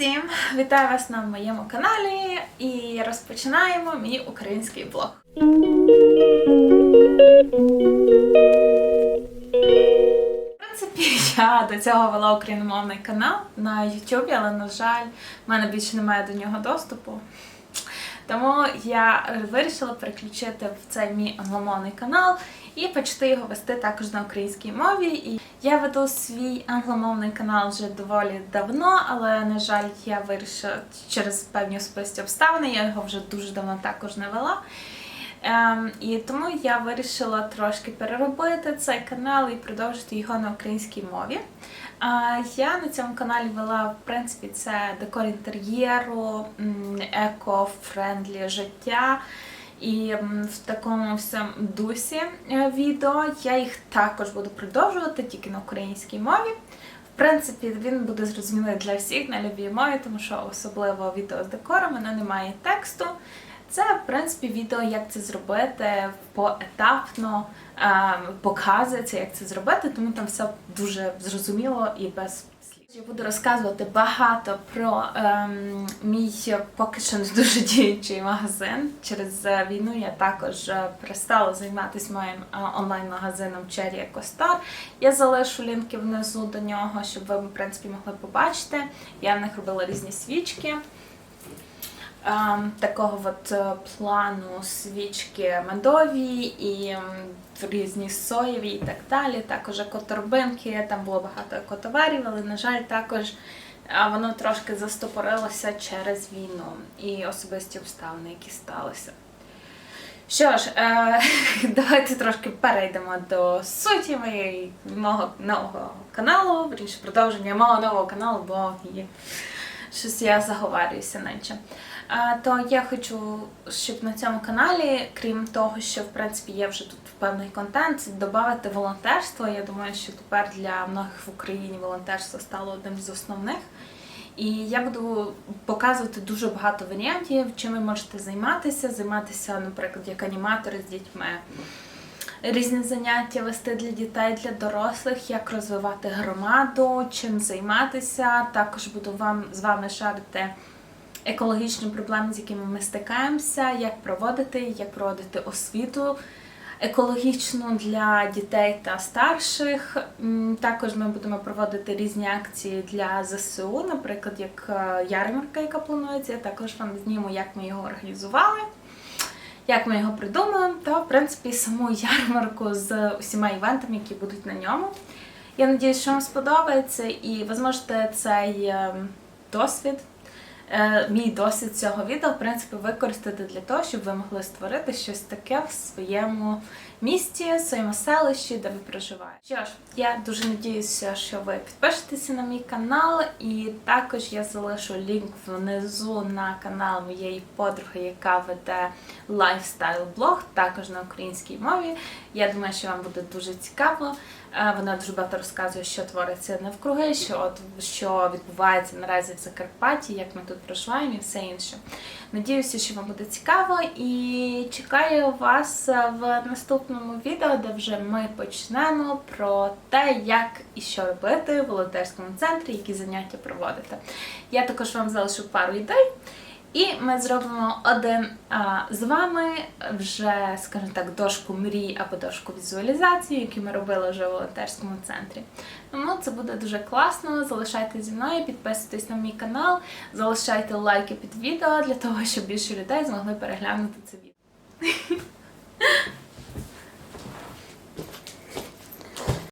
всім! Вітаю вас на моєму каналі і розпочинаємо мій український блог. В принципі, я до цього вела україномовний канал на YouTube, але, на жаль, в мене більше немає до нього доступу. Тому я вирішила переключити в цей мій англомовний канал і почати його вести також на українській мові. І я веду свій англомовний канал вже доволі давно, але на жаль, я вирішила через певні особисті обставини. Я його вже дуже давно також не вела. Ем, і тому я вирішила трошки переробити цей канал і продовжити його на українській мові. А, я на цьому каналі вела, в принципі, це декор інтер'єру, еко-френдлі життя. І в такому всьому дусі е, відео я їх також буду продовжувати тільки на українській мові. В принципі, він буде зрозумілий для всіх на любій мові, тому що особливо відео з декором, воно не має тексту. Це, в принципі, відео, як це зробити поетапно, е, показується, як це зробити, тому там все дуже зрозуміло і без слів. Я буду розказувати багато про ем, мій поки що не дуже діючий магазин. Через е, війну я також е, перестала займатися моїм е, онлайн-магазином Cherry Star. Я залишу лінки внизу до нього, щоб ви, в принципі, могли побачити. Я в них робила різні свічки. Ем, такого от е, плану свічки медові і різні соєві і так далі. Також екоторбинки, там було багато екотоварів, але, на жаль, також воно трошки застопорилося через війну і особисті обставини, які сталися. Що ж, е, давайте трошки перейдемо до суті моєї мого нового каналу, вірніше продовження мого нового каналу, бо є щось я заговарююся наче. То я хочу, щоб на цьому каналі, крім того, що в принципі є вже тут певний контент, додати волонтерство. Я думаю, що тепер для многих в Україні волонтерство стало одним з основних. І я буду показувати дуже багато варіантів, чим ви можете займатися. Займатися, наприклад, як аніматори з дітьми. Різні заняття вести для дітей, для дорослих, як розвивати громаду, чим займатися. Також буду вам з вами шарити екологічні проблеми, з якими ми стикаємося, як проводити, як проводити освіту екологічну для дітей та старших. Також ми будемо проводити різні акції для ЗСУ, наприклад, як е, ярмарка, яка планується. Я також вам зніму, як ми його організували. Як ми його придумали, та в принципі саму ярмарку з усіма івентами, які будуть на ньому. Я надіюсь, що вам сподобається, і ви зможете цей е, досвід, мій досвід цього відео, в принципі, використати для того, щоб ви могли створити щось таке в своєму місті, в своєму селищі, де ви проживаєте. Що ж, я дуже надіюся, що ви підпишетеся на мій канал, і також я залишу лінк внизу на канал моєї подруги, яка веде лайфстайл-блог, також на українській мові. Я думаю, що вам буде дуже цікаво. Вона дуже багато розказує, що твориться навкруги, що от що відбувається наразі в Закарпатті, як ми тут проживаємо і все інше. Надіюся, що вам буде цікаво і чекаю вас в наступному відео, де вже ми почнемо про те, як і що робити в волонтерському центрі, які заняття проводити. Я також вам залишу пару ідей. І ми зробимо один а, з вами вже, скажімо так, дошку мрій або дошку візуалізації, які ми робили вже в волонтерському центрі. Тому це буде дуже класно. Залишайте зі мною, підписуйтесь на мій канал, залишайте лайки під відео для того, щоб більше людей змогли переглянути це відео.